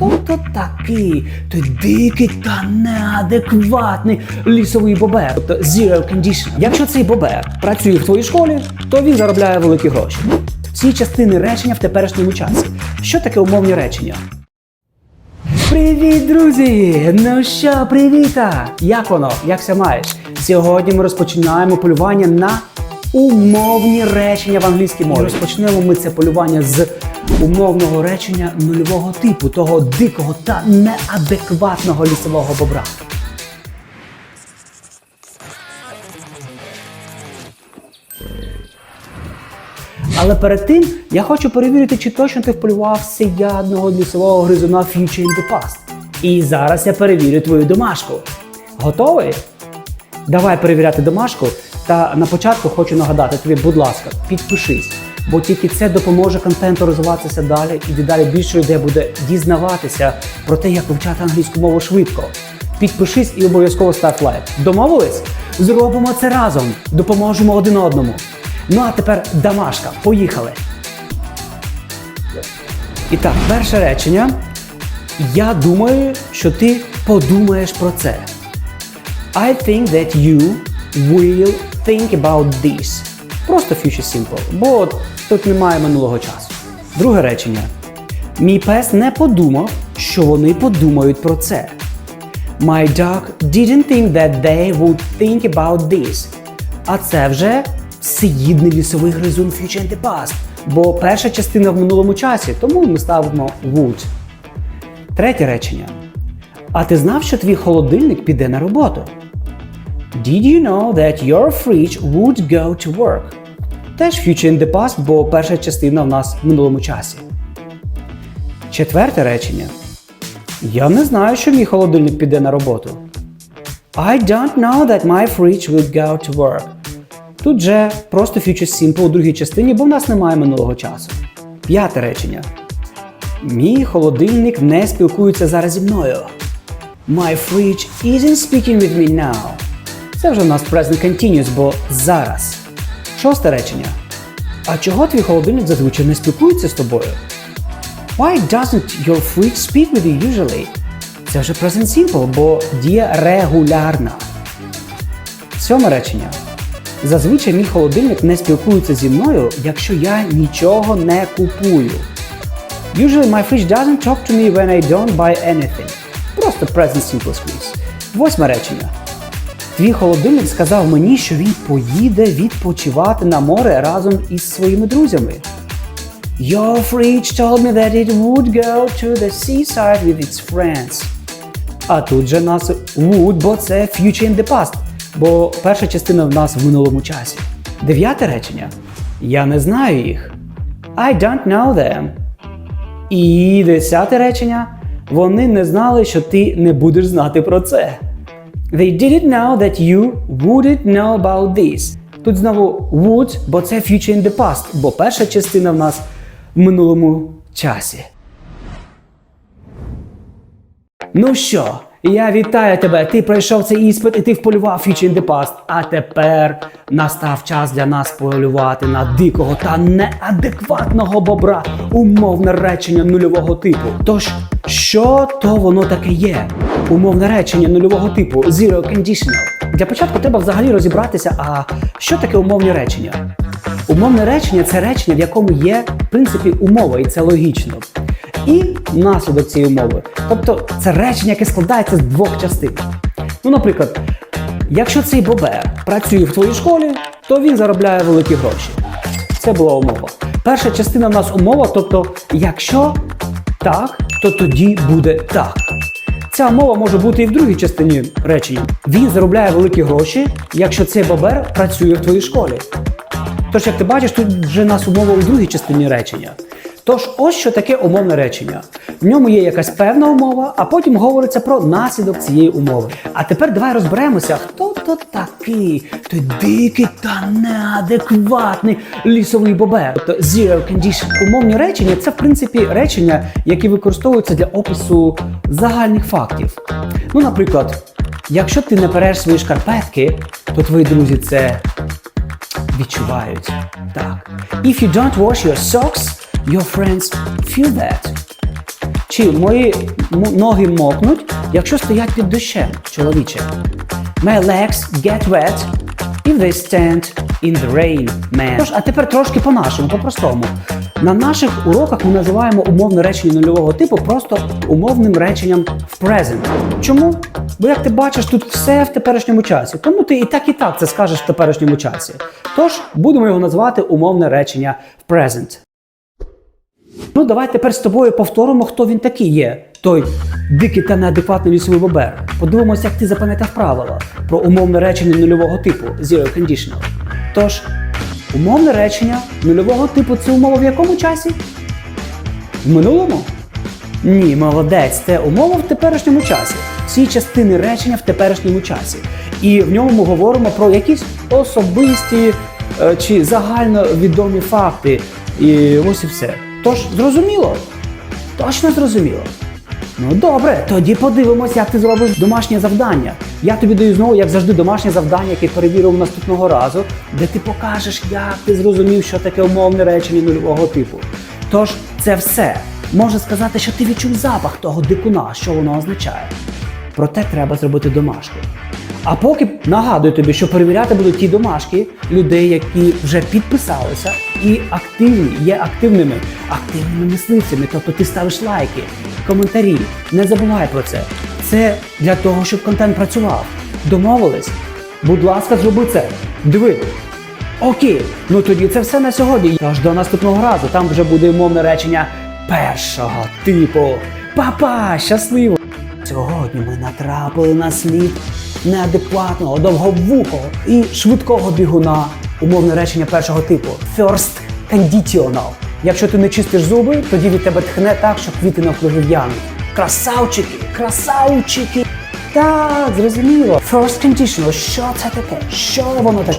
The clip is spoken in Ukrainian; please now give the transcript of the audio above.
Хто то такий? Той дикий та неадекватний лісовий бобер, тобто zero condition. Якщо цей бобер працює в твоїй школі, то він заробляє великі гроші. Всі частини речення в теперішньому часі. Що таке умовні речення? Привіт, друзі! Ну що, привіта! Як воно? Як все маєш? Сьогодні ми розпочинаємо полювання на умовні речення в англійській мові. Розпочнемо ми це полювання з умовного речення нульового типу, того дикого та неадекватного лісового бобра. Але перед тим я хочу перевірити, чи точно ти вполював всеядного лісового гризуна Future in the Past. І зараз я перевірю твою домашку. Готовий? Давай перевіряти домашку. Та на початку хочу нагадати тобі, будь ласка, підпишись, бо тільки це допоможе контенту розвиватися далі, і дедалі більше людей буде дізнаватися про те, як вивчати англійську мову швидко. Підпишись і обов'язково став лайк. Домовились? Зробимо це разом, допоможемо один одному. Ну а тепер домашка. Поїхали. І так, перше речення. Я думаю, що ти подумаєш про це. I think that you will think about this. Просто future simple, бо тут немає минулого часу. Друге речення. Мій пес не подумав, що вони подумають про це. My dog didn't think that they would think about this. А це вже всеїдний лісовий гризун Future and the Past, бо перша частина в минулому часі, тому ми ставимо would. Третє речення. А ти знав, що твій холодильник піде на роботу? Did you know that your fridge would go to work? Теж future in the past, бо перша частина в нас в минулому часі. Четверте речення. Я не знаю, що мій холодильник піде на роботу. I don't know that my fridge will go to work. Тут же просто future simple у другій частині, бо в нас немає минулого часу. П'яте речення. Мій холодильник не спілкується зараз зі мною. My fridge isn't speaking with me now. Це вже в нас present continuous, бо зараз. Шосте речення. А чого твій холодильник зазвичай не спілкується з тобою? Why doesn't your fridge speak with you usually? Це вже present simple, бо дія регулярна. Сьоме речення. Зазвичай мій холодильник не спілкується зі мною, якщо я нічого не купую. Usually my fridge doesn't talk to me when I don't buy anything. Просто present simple squeeze. Восьме речення. Твій холодильник сказав мені, що він поїде відпочивати на море разом із своїми друзями. Your fridge told me that it would go to the seaside with its friends. А тут же нас would, бо це future in the past, бо перша частина в нас в минулому часі. Дев'яте речення. Я не знаю їх. I don't know them. І десяте речення. Вони не знали, що ти не будеш знати про це. They didn't know that you wouldn't know about this. Тут знову would, бо це future in the past, бо перша частина в нас в минулому часі. Ну що, я вітаю тебе. Ти пройшов цей іспит і ти вполював Future in the Past. А тепер настав час для нас полювати на дикого та неадекватного бобра. Умовне речення нульового типу. Тож, що то воно таке є? Умовне речення нульового типу Zero Conditional. Для початку треба взагалі розібратися, а що таке умовні речення? Умовне речення це речення, в якому є, в принципі, умова, і це логічно. І наслідок цієї умови. Тобто це речення, яке складається з двох частин. Ну, наприклад, якщо цей бобер працює в твоїй школі, то він заробляє великі гроші. Це була умова. Перша частина в нас умова, тобто, якщо так, то тоді буде так. Ця умова може бути і в другій частині речення. Він заробляє великі гроші, якщо цей бобер працює в твоїй школі. Тож, як ти бачиш, тут вже нас умова у другій частині речення. Тож, ось що таке умовне речення. В ньому є якась певна умова, а потім говориться про наслідок цієї умови. А тепер давай розберемося, хто то такий, той дикий та неадекватний лісовий бобер, тобто zero condition. Умовні речення це в принципі речення, які використовуються для опису загальних фактів. Ну, наприклад, якщо ти не переш свої шкарпетки, то твої друзі це відчувають. Так. If you don't wash your socks, your friends feel that. Чи мої ноги мокнуть, якщо стоять під дощем, чоловіче? My legs get wet if they stand in the rain, man. Тож, а тепер трошки по-нашому, по-простому. На наших уроках ми називаємо умовне речення нульового типу просто умовним реченням в present. Чому? Бо як ти бачиш, тут все в теперішньому часі. Тому ти і так, і так це скажеш в теперішньому часі. Тож будемо його називати умовне речення в present. Ну, давай тепер з тобою повторимо, хто він такий є. Той дикий та неадекватний лісовий бобер. Подивимося, як ти запам'ятав правила про умовне речення нульового типу zero conditional. Тож, умовне речення нульового типу це умова в якому часі? В минулому? Ні, молодець, це умова в теперішньому часі. Всі частини речення в теперішньому часі. І в ньому ми говоримо про якісь особисті е, чи загальновідомі факти. І ось і все. Тож, зрозуміло? Точно зрозуміло. Ну добре, тоді подивимося, як ти зробиш домашнє завдання. Я тобі даю знову, як завжди, домашнє завдання, яке перевірив наступного разу, де ти покажеш, як ти зрозумів, що таке умовне речення нульового типу. Тож, це все. Може сказати, що ти відчув запах того дикуна, що воно означає. Проте треба зробити домашку. А поки нагадую тобі, що перевіряти будуть ті домашки людей, які вже підписалися і активні, є активними, активними мисливцями. Тобто ти ставиш лайки, коментарі. Не забувай про це. Це для того, щоб контент працював. Домовились? Будь ласка, зроби це. Диви. Окей, ну тоді це все на сьогодні. Тож до наступного разу. Там вже буде умовне речення першого типу. Па-па, щасливо! Сьогодні ми натрапили на слід неадекватного, довговухого і швидкого бігуна. Умовне речення першого типу First conditional. Якщо ти не чистиш зуби, тоді від тебе тхне так, що квіти навкруги в'януть. Красавчики, красавчики. Так, зрозуміло. First conditional. Що це таке? Що воно таке?